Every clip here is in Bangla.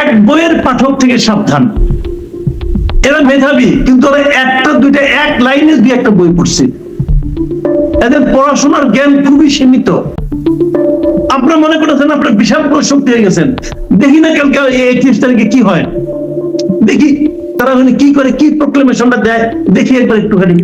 এক বইয়ের পাঠক থেকে সাবধান। এরা মেধাবী কিন্তু ওরা একটা দুইটা এক লাইনে দুই একটা বই পড়ছে। এদের পড়াশোনার জ্ঞান খুবই সীমিত। আপনার মনে করেছেন আপনার বিশাল বড় শক্তি হয়ে গেছেন। দেখি না কালকে এই একত্রিশ তারিখে কি হয়। দেখি তারা ওখানে কি করে কি প্রোক্লেমেশনটা দেয় দেখি একবার একটুখানি।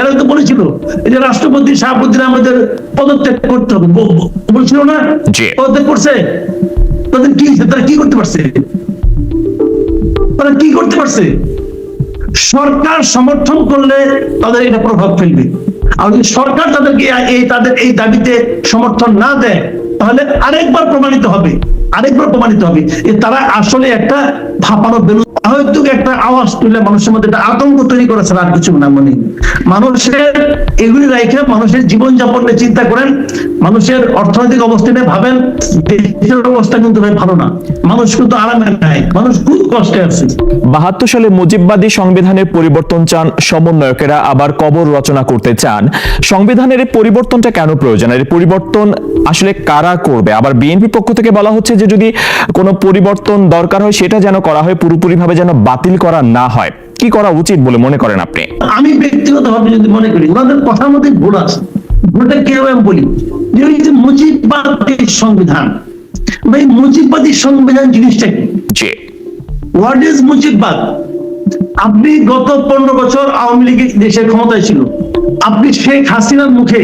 এরা তো বলেছিল যে রাষ্ট্রপতি শাহাবুদ্দিন আমাদের পদত্যাগ করতে হবে। বলছিল না? পদত্যাগ করছে? তাদের কি তারা কি করতে পারছে? তারা কি করতে পারছে? সরকার সমর্থন করলে তাদের এটা প্রভাব ফেলবে। আর যদি সরকার তাদেরকে এই তাদের এই দাবিতে সমর্থন না দেয়, তাহলে আরেকবার প্রমাণিত হবে। আরেকবার প্রমাণিত হবে তারা আসলে একটা ফাঁপানো বেলুন। হয়তো একটা আওয়াজ তুলে মানুষের মধ্যে একটা আতঙ্ক তৈরি করেছে আর কিছু না মনে। মানুষের এগুলি রাখে মানুষের জীবন যাপনের চিন্তা করেন, মানুষের অর্থনৈতিক অবস্থা নিয়ে ভাবেন, দেশের অবস্থা কিন্তু ভাই ভালো না। মানুষ কিন্তু আরামে নাই, মানুষ খুব কষ্টে আছে। বাহাত্তর সালে মুজিববাদী সংবিধানের পরিবর্তন চান সমন্বয়কেরা, আবার কবর রচনা করতে চান। সংবিধানের পরিবর্তনটা কেন প্রয়োজন? এর পরিবর্তন আসলে কারা করবে? আবার বিএনপি পক্ষ থেকে বলা হচ্ছে যে যদি কোনো পরিবর্তন দরকার হয়, সেটা যেন করা হয় পুরোপুরিভাবে যেন বাতিল করা না হয়। কি করা উচিত বলে মনে করেন আপনি? আমি ব্যক্তিগত ভাবে যদি মনে করি ওনাদের কথার মধ্যে ভুল আছে। ভুলটা কেউ আমি বলি। যে ওই যে মুজিববাদী সংবিধান ভাই মুজিববাদী সংবিধান জিনিসটা কি? হোয়াট ইজ মুজিববাদ? আপনি গত পনেরো বছর আওয়ামী লীগ দেশের ক্ষমতায় ছিল। আপনি শেখ হাসিনার মুখে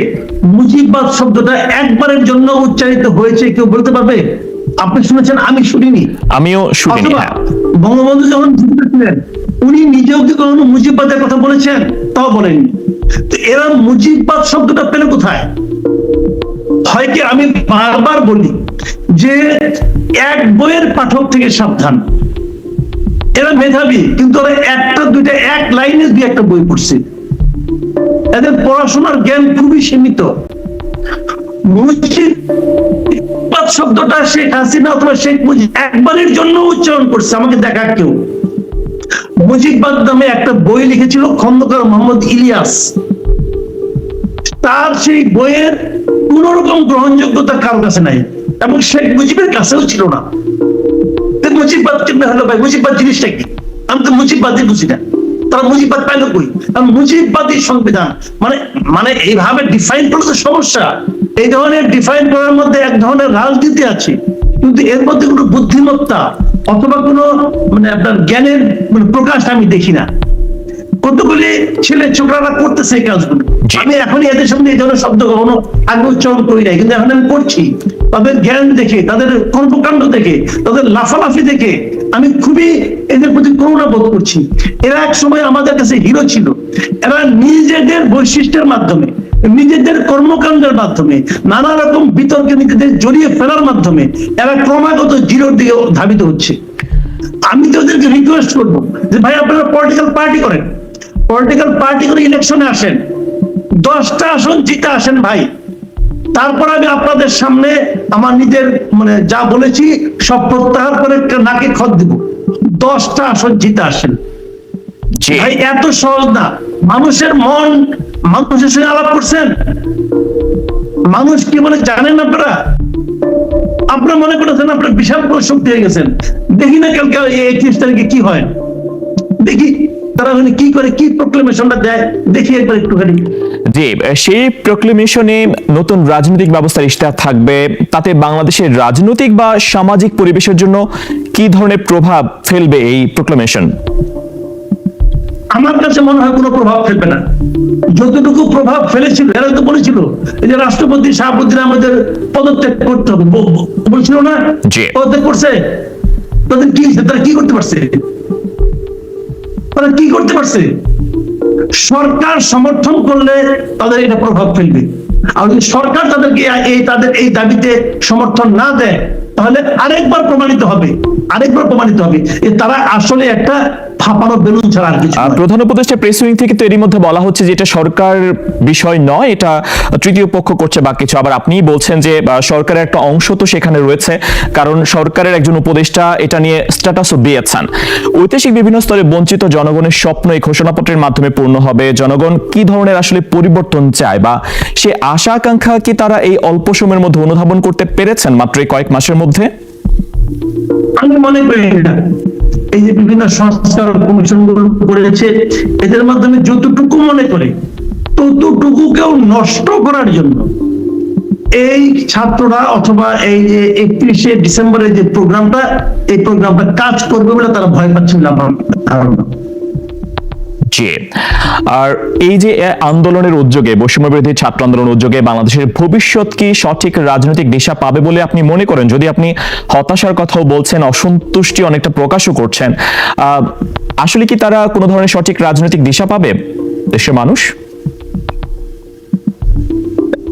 মুজিববাদ শব্দটা একবারের জন্য উচ্চারিত হয়েছে কেউ বলতে পারবে? আপনি শুনেছেন আমি শুনিনি। আমিও শুনিনি হ্যাঁ। বঙ্গবন্ধু যখন ছিলেন উনি নিজেও কি কখনো মুজিববাদের কথা বলেছেন? তাও বলেননি। তো এরা মুজিববাদ শব্দটা পেলে কোথায়? হয় কি আমি বারবার বলি যে এক বইয়ের পাঠক থেকে সাবধান। এরা মেধাবী কিন্তু ওরা একটা দুইটা এক লাইনে দুই একটা বই পড়ছে। এদের পড়াশোনার জ্ঞান খুবই সীমিত। শব্দটা শেখ হাসিনা অথবা শেখ একবারের জন্য উচ্চারণ করছে, আমাকে দেখা কেউ। নামে একটা বই লিখেছিল, খন্দকার মোহাম্মদ ইলিয়াস। তার সেই বইয়ের কোন রকম গ্রহণযোগ্যতা কাছে নাই, এবং শেখ মুজিবের কাছেও ছিল না। মুজিববাদ কেমনে হলো ভাই? মুজিববাদ জিনিসটা কি? আমি তো মুজিববাদই বুঝি না। তারা পাইল কই? কারণ সংবিধান। মানে মানে এইভাবে ডিফাইন করলে সমস্যা। এই ধরনের ডিফাইন করার মধ্যে এক ধরনের রাজনীতি আছে। কিন্তু এর মধ্যে কোনো বুদ্ধিমত্তা অথবা কোনো মানে আপনার জ্ঞানের মানে প্রকাশ আমি দেখি না। কতগুলি ছেলে ছোটরা করতেছে এই কাজগুলো। আমি এখনই এদের সামনে এই ধরনের শব্দ কখনো আগে উচ্চারণ করি নাই কিন্তু এখন আমি করছি তাদের জ্ঞান দেখে তাদের কর্মকাণ্ড দেখে তাদের লাফালাফি দেখে আমি খুবই এদের প্রতি করুণা বোধ করছি। এরা এক সময় আমাদের কাছে হিরো ছিল। এরা নিজেদের বৈশিষ্ট্যের মাধ্যমে নিজেদের কর্মকাণ্ডের মাধ্যমে, নানা রকম বিতর্কে নিজেদের জড়িয়ে ফেলার মাধ্যমে এরা ক্রমাগত জিরোর দিকে ধাবিত হচ্ছে। আমি তো ওদেরকে রিকোয়েস্ট করব যে, ভাই, আপনারা পলিটিক্যাল পার্টি করেন। পলিটিক্যাল পার্টি করে ইলেকশনে আসেন। দশটা আসন জিতে আসেন ভাই। তারপর আমি আপনাদের সামনে আমার নিজের মানে যা বলেছি, সব প্রত্যাহার করে নাকে খত দিব। দশটা আসন জিতে আসেন। ভাই এত সহজ না। মানুষের মন মানুষের সঙ্গে আলাপ করছেন। মানুষ কি বলে জানেন আপনারা? আপনারা মনে আপনার বিশাল শক্তি হয়ে গেছেন। দেখি না কালকে একত্রিশ তারিখে কি হয়। দেখি তারা ওখানে কি করে কি প্রোক্লেমেশনটা দেয়। দেখি একবার একটুখানি। জি সেই প্রক্লেমেশনে নতুন রাজনৈতিক ব্যবস্থার ইশতেহার থাকবে। তাতে বাংলাদেশের রাজনৈতিক বা সামাজিক পরিবেশের জন্য কি ধরনের প্রভাব ফেলবে এই প্রক্লেমেশন আমার কাছে মনে হয় কোনো প্রভাব ফেলবে না। যতটুকু প্রভাব ফেলেছিল এরা তো বলেছিল এই যে রাষ্ট্রপতি শাহাবুদ্দিন আমাদের পদত্যাগ করতে হবে। বলছিল না? পদত্যাগ করছে? তাদের কি তারা কি করতে পারছে? তারা কি করতে পারছে? সরকার সমর্থন করলে তাদের এটা প্রভাব ফেলবে। আর যদি সরকার তাদেরকে এই তাদের এই দাবিতে সমর্থন না দেয় তাহলে আরেকবার প্রমাণিত হবে। আরেকবার প্রমাণিত হবে তারা আসলে একটা ফাঁপানো বেলুন ছাড়া আর কিছু। প্রধান উপদেষ্টা প্রেস উইং থেকে তো এরই মধ্যে বলা হচ্ছে যে এটা সরকার বিষয় নয় এটা তৃতীয় পক্ষ করছে বা কিছু। আবার আপনিই বলছেন যে সরকারের একটা অংশ তো সেখানে রয়েছে কারণ সরকারের একজন উপদেষ্টা এটা নিয়ে স্ট্যাটাসও দিয়েছেন। ঐতিহাসিক বিভিন্ন স্তরে বঞ্চিত জনগণের স্বপ্ন এই ঘোষণাপত্রের মাধ্যমে পূর্ণ হবে। জনগণ কি ধরনের আসলে পরিবর্তন চায় বা সে আশা আকাঙ্ক্ষা কি তারা এই অল্প সময়ের মধ্যে অনুধাবন করতে পেরেছেন মাত্র এই কয়েক মাসের মধ্যে? আমি মনে করি এই যে বিভিন্ন সংস্কার কমিশনগুলো করেছে, এদের মাধ্যমে যতটুকু মনে করে, ততটুকু কেউ নষ্ট করার জন্য এই ছাত্ররা অথবা এই যে একত্রিশে ডিসেম্বরের যে প্রোগ্রামটা, এই প্রোগ্রামটা কাজ করবে বলে তারা ভয় পাচ্ছেন না জি আর এই যে আন্দোলনের উদ্যোগে বৈষম্য বিরোধী ছাত্র আন্দোলন উদ্যোগে বাংলাদেশের ভবিষ্যৎ কি সঠিক রাজনৈতিক দিশা পাবে বলে আপনি মনে করেন? যদি আপনি হতাশার কথাও বলছেন, অসন্তুষ্টি অনেকটা প্রকাশও করছেন আসলে কি তারা কোনো ধরনের সঠিক রাজনৈতিক দিশা পাবে দেশের মানুষ?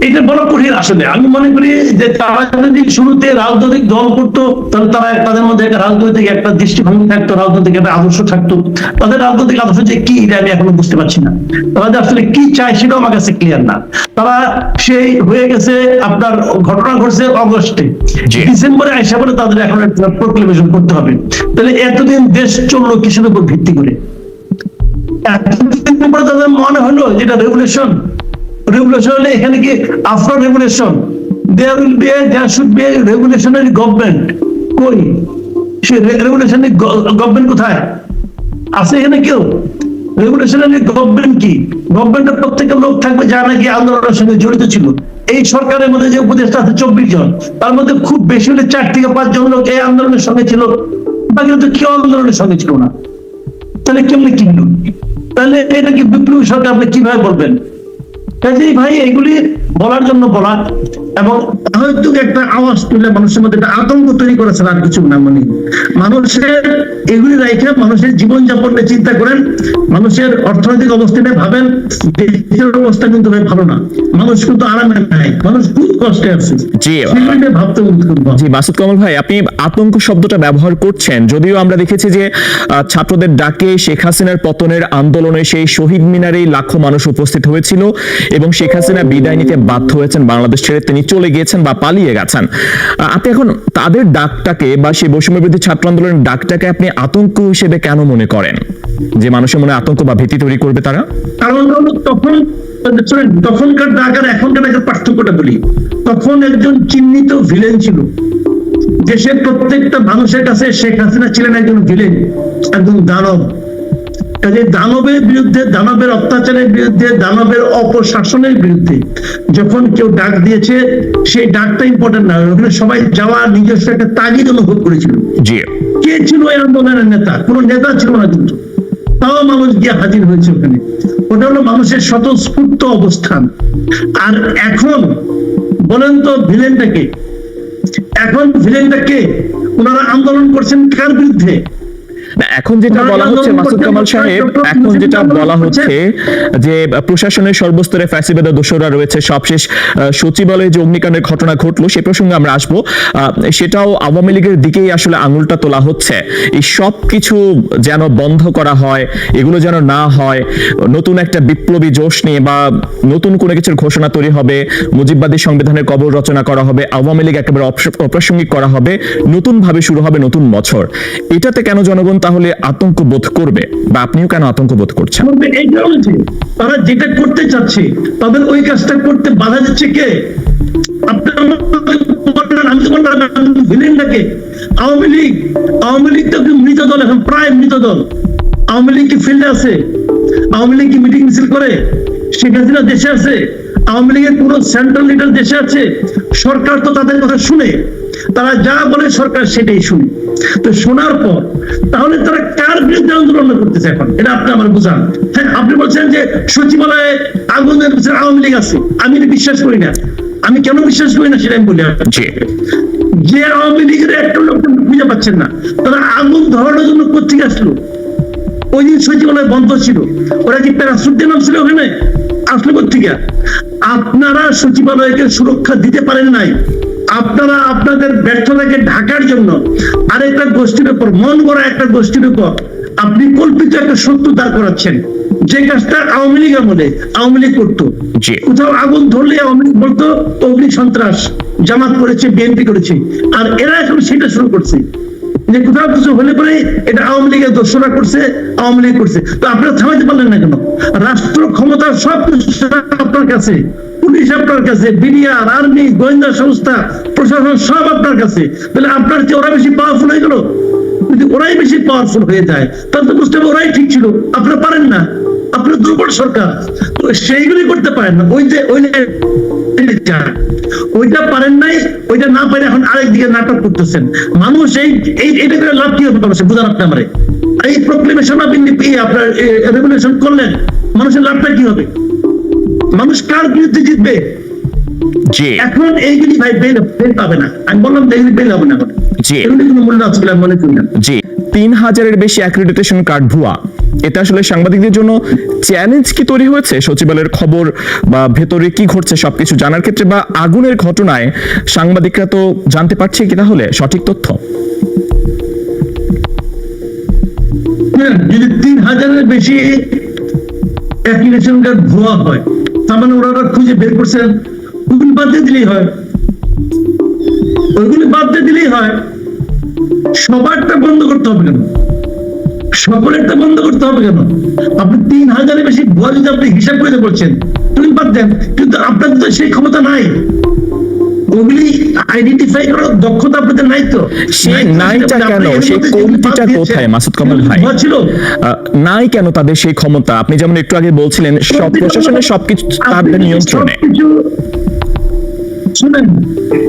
এটা বড় কঠিন আসলে। আমি মনে করি যে তারা যদি শুরুতে রাজনৈতিক দল করতো তাহলে তারা তাদের মধ্যে একটা রাজনৈতিক একটা দৃষ্টিভঙ্গি থাকতো রাজনৈতিক একটা আদর্শ থাকতো। তাদের রাজনৈতিক আদর্শ যে কি এটা আমি এখনও বুঝতে পারছি না। তারা যে আসলে কি চায় সেটাও আমার কাছে ক্লিয়ার না। তারা সেই হয়ে গেছে আপনার ঘটনা ঘটছে অগস্টে ডিসেম্বরে আইসা বলে তাদের এখন একটা প্রোক্লেমেশন করতে হবে। তাহলে এতদিন দেশ চলল কিসের উপর ভিত্তি করে? এতদিন পরে তাদের মনে হলো যেটা রেগুলেশন রেগুলেশন হলে এখানে কি after regulation there will be there should be regulationary government কই? সে রেগুলেশনারি গভর্নমেন্ট কোথায়? আছে এখানে কেউ? রেগুলেশনারি গভর্নমেন্ট কি? গভর্নমেন্টের প্রত্যেকটা লোক থাকবে যারা নাকি আন্দোলনের সঙ্গে জড়িত ছিল। এই সরকারের মধ্যে যে উপদেষ্টা আছে চব্বিশ জন, তার মধ্যে খুব বেশি হলে চার থেকে পাঁচ জন লোক এই আন্দোলনের সঙ্গে ছিল। বাকি তো কেউ আন্দোলনের সঙ্গে ছিল না। তাহলে কেমনে কি হলো তাহলে এটা কি বিপ্লবী সরকার আপনি কীভাবে বলবেন? কাজেই ভাই এগুলি বলার জন্য বলা এবং হয়তো একটা আওয়াজ তুলে মানুষের মধ্যে একটা আতঙ্ক তৈরি করেছে আর কিছু না মানে। মানুষের এগুলি রেখে মানুষের জীবনযাপন নিয়ে চিন্তা করেন মানুষের অর্থনৈতিক অবস্থা নিয়ে ভাবেন দেশের অবস্থা কিন্তু ভাই ভালো না। মানুষ কিন্তু আরামে নাই মানুষ খুব কষ্টে আছে। জি। ভাবতে জি মাসুদ কমল ভাই আপনি আতঙ্ক শব্দটা ব্যবহার করছেন যদিও আমরা দেখেছি যে আহ, ছাত্রদের ডাকে শেখ হাসিনার পতনের আন্দোলনে সেই শহীদ মিনারেই লাখো মানুষ উপস্থিত হয়েছিল। এবং শেখ হাসিনা বিদায় নিতে বাধ্য হয়েছেন বাংলাদেশ ছেড়ে তিনি চলে গিয়েছেন বা পালিয়ে গেছেন। আপনি এখন তাদের ডাকটাকে বা সেই বৈষম্য বিরোধী ছাত্র আন্দোলনের ডাকটাকে আপনি আতঙ্ক হিসেবে কেন মনে করেন? যে মানুষের মনে আতঙ্ক বা ভীতি তৈরি করবে তারা? কারণ তখন তখনকার ডাক আর এখনকার ডাকের পার্থক্যটা বলি। তখন একজন চিহ্নিত ভিলেন ছিল। দেশের প্রত্যেকটা মানুষের কাছে শেখ হাসিনা ছিলেন একজন ভিলেন একজন দানব। কাজে দানবের বিরুদ্ধে দানবের অত্যাচারের বিরুদ্ধে দানবের অপশাসনের বিরুদ্ধে। যখন কেউ ডাক দিয়েছে সেই ডাকটা ইম্পর্টেন্ট না। ওখানে সবাই যাওয়া নিজস্ব একটা তাগিদ অনুভব করেছিল। জি। কে ছিল এই আন্দোলনের নেতা? কোন নেতা ছিল না কিন্তু। তাও মানুষ গিয়ে হাজির হয়েছে ওখানে। ওটা হলো মানুষের স্বতঃস্ফূর্ত অবস্থান। আর এখন বলেন তো ভিলেনটাকে এখন ভিলেনটাকে ওনারা আন্দোলন করছেন কার বিরুদ্ধে? এখন যেটা বলা হচ্ছে মাসুদ কামাল সাহেব এখন যেটা বলা হচ্ছে যে প্রশাসনের সর্বস্তরে ফ্যাসিবাদের দোষরা রয়েছে সবশেষ সচিবালয়ে যে অগ্নিকাণ্ডের ঘটনা ঘটলো সে প্রসঙ্গে আমরা আসব। সেটাও আওয়ামী লীগের দিকেই আসলে আঙুলটা তোলা হচ্ছে। এই সব কিছু যেন বন্ধ করা হয় এগুলো যেন না হয় নতুন একটা বিপ্লবী জোশ নিয়ে বা নতুন কোনো কিছুর ঘোষণা তৈরি হবে মুজিববাদী সংবিধানের কবর রচনা করা হবে আওয়ামী লীগ একেবারে অপ্র- অপ্রাসঙ্গিক করা হবে নতুন ভাবে শুরু হবে নতুন বছর। এটাতে কেন জনগণ তাহলে আতঙ্ক বোধ করবে বা আপনিও কেন আতঙ্ক বোধ করছেন? তারা যেটা করতে চাচ্ছে, তাদের ওই কাজটা করতে বাধা দিচ্ছে কে? আমি আওয়ামী লীগ আওয়ামী লীগ তো মৃত দল এখন, প্রায় মৃত দল আওয়ামী লীগ কি ফিল্ডে আছে? আওয়ামী লীগ কি মিটিং মিছিল করে? শেখ হাসিনা দেশে আছে? আওয়ামী লীগের কোন সেন্ট্রাল লিডার দেশে আছে সরকার তো তাদের কথা শুনে। তারা যা বলে সরকার সেটাই শুনে। তো শোনার পর তাহলে তারা কার বিরুদ্ধে আন্দোলন করতেছে এখন? এটা আপনি আমার বুঝান। হ্যাঁ আপনি বলছেন যে সচিবালয়ে পিছনে আওয়ামী লীগ আছে। আমি বিশ্বাস করি না। আমি কেন বিশ্বাস করি না সেটা আমি বলি যে আওয়ামী লীগের একটা লোক খুঁজে পাচ্ছেন না। তারা আগুন ধরানোর জন্য কোথেকে আসলো? ওই দিন সচিবালয় বন্ধ ছিল। ওরা কি প্যারাসুট দিয়ে নামছিল ওখানে? আসলো কোথেকে আপনারা সচিবালয়কে সুরক্ষা দিতে পারেন নাই। আপনারা আপনাদের ব্যর্থতাকে ঢাকার জন্য আরেকটা গোষ্ঠীর উপর মন গড়া একটা গোষ্ঠীর উপর আপনি কল্পিত একটা সত্য দাঁড় করাচ্ছেন। যে কাজটা আওয়ামী লীগ আমলে আওয়ামী লীগ করতো। কোথাও আগুন ধরলে আওয়ামী লীগ বলতো অগ্নি সন্ত্রাস জামাত করেছে বিএনপি করেছে। আর এরা এখন সেটা শুরু করছে। যে কোথাও কিছু হলে পরে এটা আওয়ামী লীগের দোষরা করছে, আওয়ামী লীগ করছে। তো আপনারা থামাইতে পারলেন না কেন? রাষ্ট্র ক্ষমতার সব আপনার কাছে, পুলিশ আপনার কাছে, বিডিআর, আর্মি, গোয়েন্দা সংস্থা, প্রশাসন সব আপনার কাছে। তাহলে আপনার চেয়ে ওরা বেশি পাওয়ারফুল হয়ে গেল? যদি ওরাই বেশি পাওয়ারফুল হয়ে যায়, তাহলে তো বুঝতে হবে ওরাই ঠিক ছিল। আপনারা পারেন না। আপনার দুর্বল সরকার। তো সেইগুলি করতে পারেন না। ওই যে ওই ওইটা পারেন নাই ওইটা না পারে এখন আরেক দিকে নাটক করতেছেন। মানুষ এই এটা করে লাভ কি হবে মানুষের? বুঝান আপনি আমারে। এই প্রক্লেমেশন আপনি আপনার রেগুলেশন করলেন মানুষের লাভটা কি হবে? মানুষ কার বিরুদ্ধে জিতবে? এখন এইগুলি ভাই বেল বেল পাবে না। আমি বললাম যে এগুলি বেল হবে না এখন। জি। এগুলি কোনো মূল্য আছে বলে আমি মনে করি না। জি। তিন হাজারের বেশি অ্যাক্রেডিটেশন কার্ড ভুয়া। এটা আসলে সাংবাদিকদের জন্য চ্যালেঞ্জ কি তৈরি হয়েছে? সচিবালয়ের খবর বা ভেতরে কি ঘটছে সবকিছু জানার ক্ষেত্রে বা আগুনের ঘটনায় সাংবাদিকরা তো জানতে পারছে কি তাহলে সঠিক তথ্য। হ্যাঁ, যদি তিন হাজারের বেশি অ্যাপ্লিকেশন কার্ড ভুয়া হয় তার মানে ওরা খুঁজে বের করছেন ওগুলি বাদ দিয়ে দিলেই হয়। ওইগুলি বাদ দিয়ে দিলেই হয়। সবারটা বন্ধ করতে হবে কেন? সকলেরটা বন্ধ করতে হবে কেন? আপনি তিন হাজারের বেশি ভুয়া যদি আপনি হিসাব করে বলছেন তুমি বাদ দেন কিন্তু আপনাদের তো সেই ক্ষমতা নাই। ওগুলি আইডেন্টিফাই করার দক্ষতা আপনাদের নাই তো। সেই নাইটা কেন? সেই কমতিটা কোথায়, মাসুদ কামাল ভাই? ছিল। নাই কেন তাদের সেই ক্ষমতা? আপনি যেমন একটু আগে বলছিলেন সব প্রশাসনের সবকিছু তাদের নিয়ন্ত্রণে। শুনেন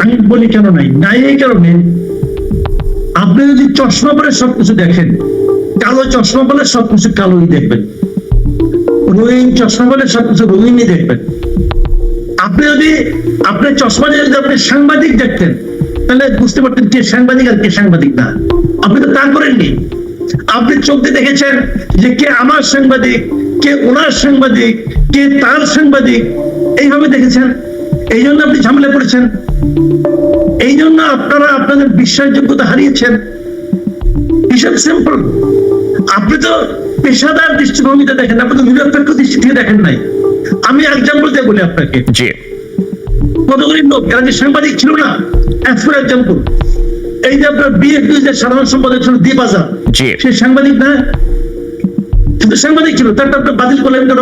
আমি বলি কেন নাই? নাই এই কারণে আপনি যদি চশমা পরে সবকিছু দেখেন, কালো চশমা পরে সবকিছু কালোই দেখবেন। রঙিন চশমা পরে সবকিছু রঙিনই দেখবেন। আপনি যদি, আপনি চশমা দিয়ে যদি আপনি সাংবাদিক দেখতেন, তাহলে বুঝতে পারতেন কে সাংবাদিক আর কে সাংবাদিক না। আপনি তো তা করেননি। আপনি চোখ দিয়ে দেখেছেন যে কে আমার সাংবাদিক, কে ওনার সাংবাদিক, কে তার সাংবাদিক, এইভাবে দেখেছেন। এই জন্য আপনি ঝামেলা পড়েছেন। এই জন্য আপনারা আপনাদের বিশ্বাসযোগ্যতা হারিয়েছেন। হিসাব সিম্পল আপনি তো পেশাদার দৃষ্টিভঙ্গিতে দেখেন আপনি তো নিরপেক্ষ দৃষ্টি থেকে দেখেন নাই। আমি এক্সাম্পল দিয়ে বলি আপনাকে। জি। কতগুলি লোক এরা যে সাংবাদিক ছিল না? অ্যাজ ফর এক্সাম্পল এই যে আপনার বিএনপি যে সাধারণ সম্পাদক ছিল দীপ আজাদ জি। সে সাংবাদিক না? কিন্তু সাংবাদিক ছিল তারটা আপনি বাতিল করলেন কেন?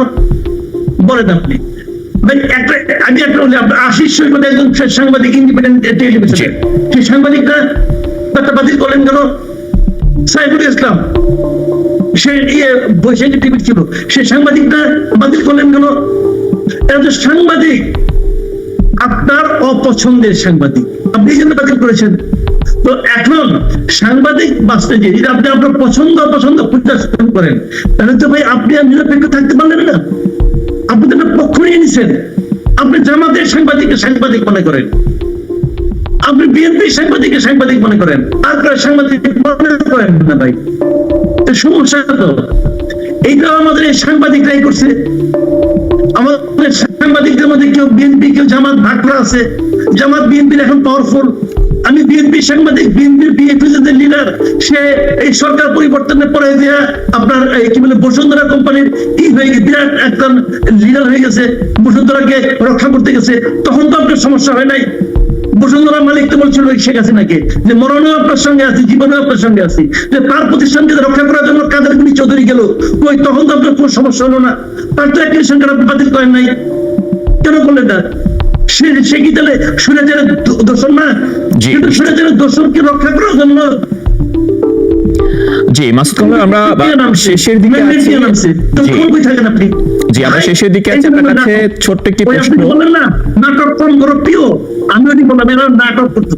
বলেন আপনি। আমি একটা আপনার আশিস সৈকত একজন সাংবাদিক ইন্ডিপেন্ডেন্ট টেলিভিশন সেই সাংবাদিক না করলেন কেন সাইফুল ইসলাম সে ইয়ে বৈশাখী টিভি ছিল সে সাংবাদিক বাতিল করলেন কেন এরা তো সাংবাদিক আপনার অপছন্দের সাংবাদিক। আপনি জন্য বাতিল করেছেন। তো এখন সাংবাদিক বাঁচতে যে যদি আপনি আপনার পছন্দ অপছন্দ খুঁজতে করেন তাহলে তো ভাই আপনি আর নিরপেক্ষ থাকতে পারলেন না। আপনি পক্ষ নিয়ে নিছেন আপনি জামাতের সাংবাদিককে সাংবাদিক মনে করেন। আপনি বিএনপি সাংবাদিককে সাংবাদিক মনে করেন। আর সাংবাদিক মনে করেন না ভাই। সমস্যা তো। এইটা আমাদের এই সাংবাদিকরাই করছে। আমাদের সাংবাদিকদের মধ্যে কেউ বিএনপি, কেউ জামাত ভাগ করা আছে। জামাত বিএনপির এখন পাওয়ারফুল আমি বিএনপি সাংবাদিক, বিএনপির বিএনপিদের লিডার সে এই সরকার পরিবর্তনের পরে যে আপনার কি বলে বসুন্ধরা কোম্পানির কি হয়ে গেছে বিরাট একজন লিডার হয়ে গেছে, বসুন্ধরাকে রক্ষা করতে গেছে, তখন তো আপনার সমস্যা হয় নাই। বসুন্ধরা মালিক তো বলছিল শেখ হাসিনাকে যে মরণেও আপনার সঙ্গে আছি, জীবনেও আপনার সঙ্গে আছি, যে তার প্রতিষ্ঠানকে রক্ষা করার জন্য কাদের গুলি চৌধুরী গেল ওই তখন তো আপনার কোনো সমস্যা হলো না। তার তো আপনি বাতিল করেন নাই। কেন করলেন না? সে কি তাহলে সুরেজের দোষণ না? কিন্তু সুরেজের দোষণকে রক্ষা করার জন্য। জি মাসুদ কামাল আমরা শেষের দিকে আছি। জি। আমরা শেষের দিকে আছি। আপনার কাছে। ছোট্ট একটি প্রশ্ন। না নাটক কম বড় প্রিয়। আমি বললাম নাটক করতো।